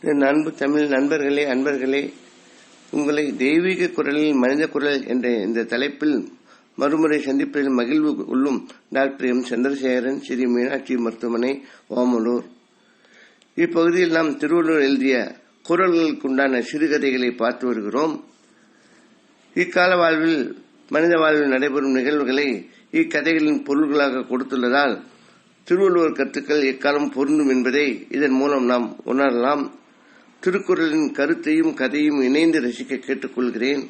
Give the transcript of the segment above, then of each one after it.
என் அன்பு தமிழ் நண்பர்களே அன்பர்களே உங்களை தெய்வீக குரலில் மனித குரல் என்ற இந்த தலைப்பில் மறுமுறை சந்திப்பதில் மகிழ்வு உள்ளும் டாக்டர் எம். சந்திரசேகரன் ஸ்ரீ மீனாட்சி மருத்துவமனை ஓமலூர். இப்பகுதியில் நாம் திருவள்ளுவர் எழுதிய குரல்களுக்குண்டான சிறுகதைகளை பார்த்து வருகிறோம். இக்கால வாழ்வில் மனித வாழ்வில் நடைபெறும் நிகழ்வுகளை இக்கதைகளின் பொருள்களாக கொடுத்துள்ளதால் திருவள்ளுவர் கருத்துக்கள் எக்காலம் பொருந்தும் என்பதை இதன் மூலம் நாம் உணரலாம். திருக்குறளின் கருத்தையும் கதையும் இணைந்து ரசிக்க கேட்டுக்கொள்கிறேன்.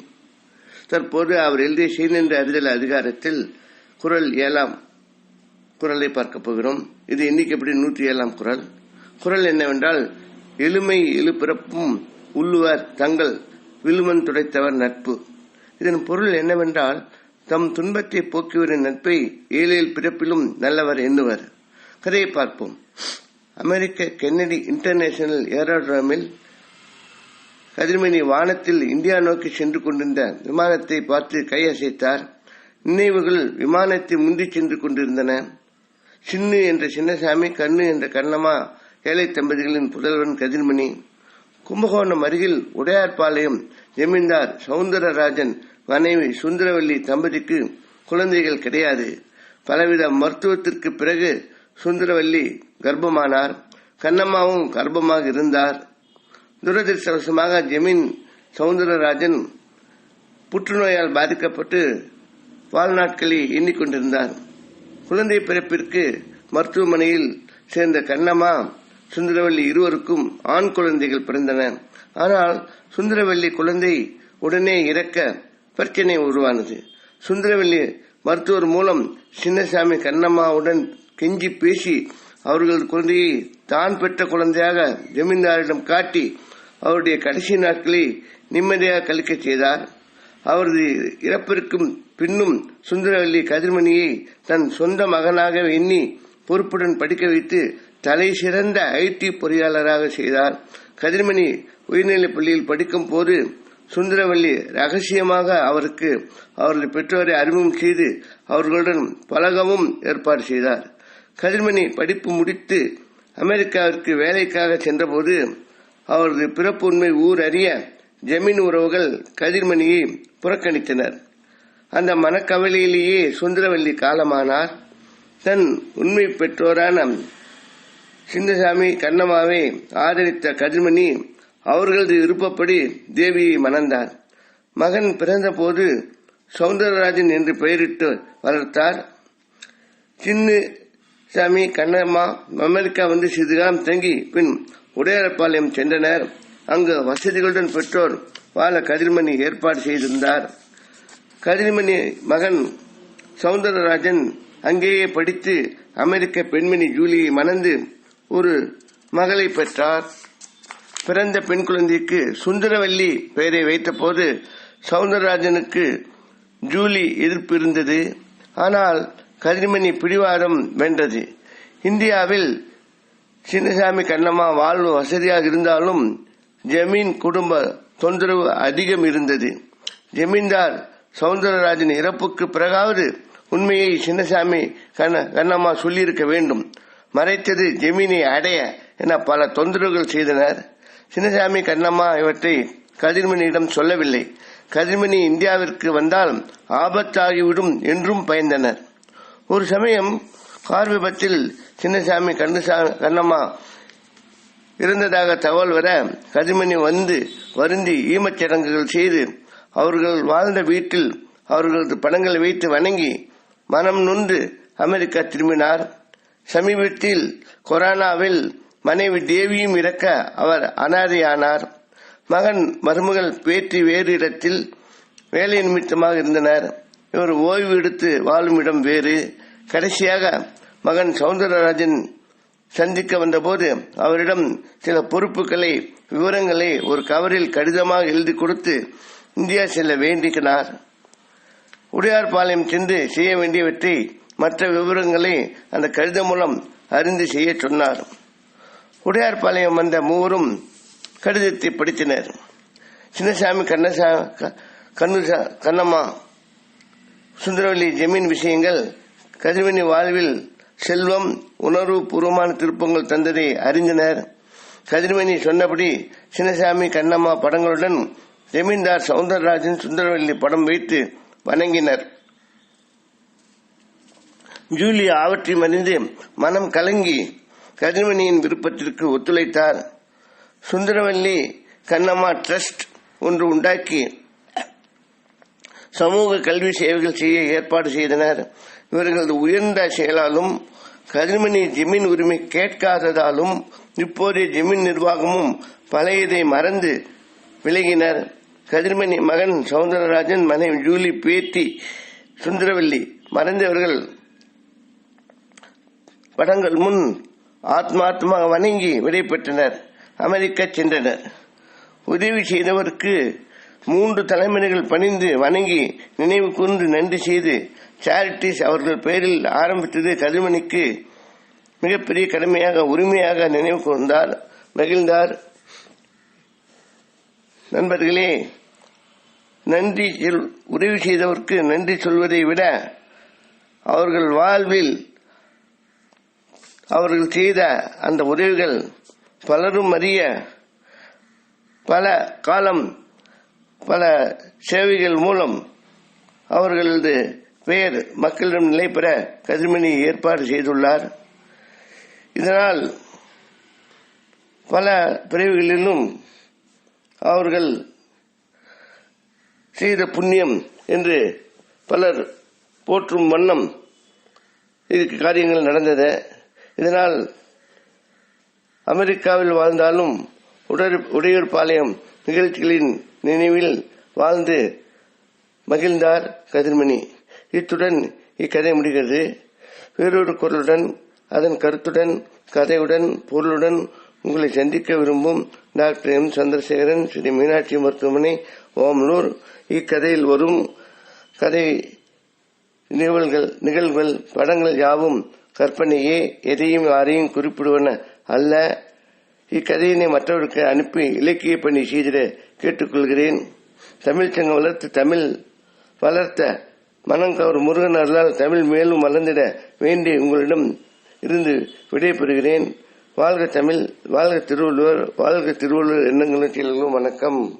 தற்போது அவர் எழுதிய செய்நின்ற அறிதல் அதிகாரத்தில் குரல் ஏழாம் குரலை பார்க்க போகிறோம். இது இன்னைக்கு எப்படி நூற்றி ஏழாம் குரல். குரல் என்னவென்றால் எளிமை எழுப்பிறப்பும் உள்ளுவர் தங்கள் விழுமன் துடைத்தவர் நட்பு. இதன் பொருள் என்னவென்றால் தம் துன்பத்தை போக்கியவரின் நட்பை ஏழில் பிறப்பிலும் நல்லவர் எண்ணுவர். கதையை பார்ப்போம். அமெரிக்க கென்னடி இன்டர்நேஷனல் ஏரோட்ரோமில் கதிர்மணி வானத்தில் இந்தியா நோக்கி சென்று கொண்டிருந்த விமானத்தை பார்த்து கையசைத்தார். நினைவுகள் விமானத்தை முந்தி சென்று கொண்டிருந்தன. சின்னு என்ற சின்னசாமி கண்ணு என்ற கண்ணம்மா ஏழை தம்பதிகளின் புதல்வன் கதிர்மணி கும்பகோணம் அருகில் உடையார்பாளையம் ஜமீன்தார் சவுந்தரராஜன் மனைவி சுந்தரவல்லி தம்பதிக்கு குழந்தைகள் கிடையாது. பலவித மருத்துவத்திற்கு பிறகு சுந்தரவல்லி கர்ப்பமானார். கண்ணம்மாவும் கர்ப்பமாக இருந்தார். துரதிருஷ்டவசமாக ஜெமீன் சவுந்தரராஜன் புற்றுநோயால் பாதிக்கப்பட்டு வாழ்நாட்களை எண்ணிக்கொண்டிருந்தார். குழந்தை பிறப்பிற்கு மருத்துவமனையில் சேர்ந்த கண்ணம்மா சுந்தரவல்லி இருவருக்கும் ஆண் குழந்தைகள் பிறந்தன. ஆனால் சுந்தரவல்லி குழந்தை உடனே இறக்க பிரச்சனை உருவானது. சுந்தரவல்லி மருத்துவர் மூலம் சின்னசாமி கண்ணம்மாவுடன் கெஞ்சி பேசி அவர்களது குழந்தையை தான் பெற்ற குழந்தையாக ஜமீன்தாரிடம் காட்டி அவருடைய கடைசி நாட்களை நிம்மதியாக கழிக்க செய்தார். அவரது இறப்பிற்கும் பின்னும் சுந்தரவல்லி கதிர்மணியை தன் சொந்த மகனாக எண்ணி பொறுப்புடன் படிக்க வைத்து தலை சிறந்த ஐடி பொறியாளராக செய்தார். கதிர்மணி உயர்நிலைப் பள்ளியில் படிக்கும் போது சுந்தரவல்லி ரகசியமாக அவருக்கு அவரது பெற்றோரை அறிமுகம் செய்து அவர்களுடன் பழகவும் ஏற்பாடு செய்தார். கதிர்மணி படிப்பு முடித்து அமெரிக்காவிற்கு வேலைக்காக சென்றபோது அவரது பிறப்பு உண்மை ஊர் அறிய ஜமீன் உறவுகள் கதிர்மணியை புறக்கணித்தனர். அந்த மனக்கவலையிலேயே சுந்தரவல்லி காலமானார். தன் உண்மை பெற்றோரான சின்னசாமி கண்ணம்மாவை ஆதரித்த கதிர்மணி அவர்களது விருப்பப்படி தேவியை மணந்தார். மகன் பிறந்தபோது சவுந்தரராஜன் என்று பெயரிட்டு வளர்த்தார். சின்ன சாமி கண்ணம்மா அமெரிக்கா வந்து சிறிது காலம் தங்கி பின் உடையாரப்பாளையம் சென்றனர். அங்கு வசதிகளுடன் பெற்றோர் வாழ கதிர்மணி ஏற்பாடு செய்திருந்தார். கதிர்மணி மகன் சவுந்தரராஜன் அங்கேயே படித்து அமெரிக்க பெண்மணி ஜூலியை மணந்து ஒரு மகளை பெற்றார். பிறந்த பெண் குழந்தைக்கு சுந்தரவல்லி பெயரை வைத்தபோது சவுந்தரராஜனுக்கு ஜூலி எதிர்ப்பு இருந்தது. ஆனால் கதிர்மணி பிடிவாதம் வென்றது. இந்தியாவில் சின்னசாமி கண்ணம்மா வாழ்வு வசதியாக இருந்தாலும் ஜமீன் குடும்ப தொந்தரவு அதிகம் இருந்தது. ஜமீன்தார் சவுந்தரராஜன் இறப்புக்கு பிறகாவது உண்மையை சின்னசாமி கண்ணம்மா சொல்லியிருக்க வேண்டும். மறைத்தது ஜமீனை அடைய என பல தொந்தரவுகள் செய்தனர். சின்னசாமி கண்ணம்மா இவற்றை கதிர்மணியிடம் சொல்லவில்லை. கதிர்மணி இந்தியாவிற்கு வந்தால் ஆபத்தாகிவிடும் என்றும் பயந்தனர். ஒரு சமயம் கார் விபத்தில் சின்னசாமி கண்ணம்மா இருந்ததாக தகவல் வர கதிர்மணி வந்து வருந்தி ஈமச்சடங்குகள் செய்து அவர்கள் வாழ்ந்த வீட்டில் அவர்களது படங்களை வைத்து வணங்கி மனம் நுண்டு அமெரிக்கா திரும்பினார். சமீபத்தில் கொரோனாவில் மனைவி தேவியும் இறக்க அவர் அனாதையானார். மகன் மருமகள் பேற்றி வேறு இடத்தில் வேலை நிமித்தமாக இருந்தனர். இவர் ஓய்வு எடுத்து வாழும் இடம் வேறு. கடைசியாக மகன் சவுந்தரராஜன் சந்திக்க வந்தபோது அவரிடம் சில பொறுப்புகளை விவரங்களை ஒரு கவரில் கடிதமாக எழுதி கொடுத்து இந்தியா செல்ல வேண்டினார். உடையார்பாளையம் சென்று செய்ய வேண்டியவற்றை மற்ற விவரங்களை அந்த கடிதம் மூலம் அறிந்து செய்ய சொன்னார். உடையார்பாளையம் வந்த மூவரும் கடிதத்தை படித்தனர். சின்னசாமி கண்ணசா கண்ணு கண்ணம்மா சுந்தரவல்லி ஜமீன் விஷயங்கள் கதிர்வனி வாழ்வில் செல்வம் உணர்வு பூர்வமான திருப்பங்கள் தந்ததை அறிந்தனர். கதிர்மணி சொன்னபடி சின்னசாமி கண்ணம்மா படங்களுடன் ஜமீன்தார் சவுந்தரராஜன் சுந்தரவல்லி படம் வைத்து வணங்கினர். ஜூலி ஆவற்றி மறிந்து மனம் கலங்கி கதிர்மணியின் விருப்பத்திற்கு ஒத்துழைத்தார். சுந்தரவல்லி கண்ணம்மா ட்ரஸ்ட் ஒன்று உண்டாக்கி சமூக கல்வி சேவைகள் செய்ய ஏற்பாடு செய்தனர். இவர்களது உயர்ந்த செயலாலும் கதிர்மணி ஜமீன் உரிமை கேட்காததாலும் இப்போதைய ஜமீன் நிர்வாகமும் பழையதை மறந்து விலகினர். கதிர்மணி மகன் சவுந்தரராஜன் மனைவி ஜூலி பேத்தி சுந்தரவல்லி மறைந்தவர்கள் படங்கள் முன் ஆத்மாத்மாக வணங்கி விடைபெற்றனர். அமெரிக்கா சென்றனர். உதவி செய்தவருக்கு மூன்று தலைமுறைகள் பணிந்து வணங்கி நினைவு கூர்ந்து நன்றி செய்து சேரிட்டிஸ் அவர்கள் பெயரில் ஆரம்பித்தது கதிர்மணிக்கு மிகப்பெரிய கடமையாக உரிமையாக நினைவு கொண்டார் மகிழ்ந்தார். நண்பர்களே நன்றி சொல்- உதவி செய்தவருக்கு நன்றி சொல்வதை விட அவர்கள் வாழ்வில் அவர்கள் செய்த அந்த உதவிகள் பலரும் அறிய பல காலம் பல சேவைகள் மூலம் அவர்களது பெயர் மக்களிடம் நிலை பெற கதிர்மணி ஏற்பாடு செய்துள்ளார். இதனால் பல பிரிவுகளிலும் அவர்கள் செய்த புண்ணியம் என்று பலர் போற்றும் வண்ணம் இதுக்கு காரியங்கள் நடந்தது. இதனால் அமெரிக்காவில் வாழ்ந்தாலும் உடையூர் உடையூர்பாளையம் நிகழ்ச்சிகளின் நினைவில் வாழ்ந்து மகிழ்ந்தார் கதிர்மணி. இத்துடன் இக்கதை முடிகிறது. வேறொரு குரலுடன் அதன் கருத்துடன் கதையுடன் பொருளுடன் உங்களை சந்திக்க விரும்பும் டாக்டர் எம். சந்திரசேகரன் ஸ்ரீ மீனாட்சி மருத்துவமனை ஓமலூர் இக்கதையில் வரும் கதை நிகழ்வுகள் நிகழ்வுகள் படங்கள் யாவும் கற்பனையே எதையும் யாரையும் குறிப்பிடுவன அல்ல. இக்கதையினை மற்றவருக்கு அனுப்பி இலக்கிய பணி செய்திட கேட்டுக்கொள்கிறேன். தமிழ்ச்சங்கம் வளர்த்து தமிழ் வளர்த்த மனம் கவர் முருகன் அருளால் தமிழ் மேலும் வளர்ந்திட வேண்டி உங்களிடம் இருந்து விடைபெறுகிறேன். வாழ்க தமிழ் வாழ்க திருவள்ளுவர் வாழ்க திருவள்ளுவர் எண்ணங்களும் செயல்களும் வணக்கம்.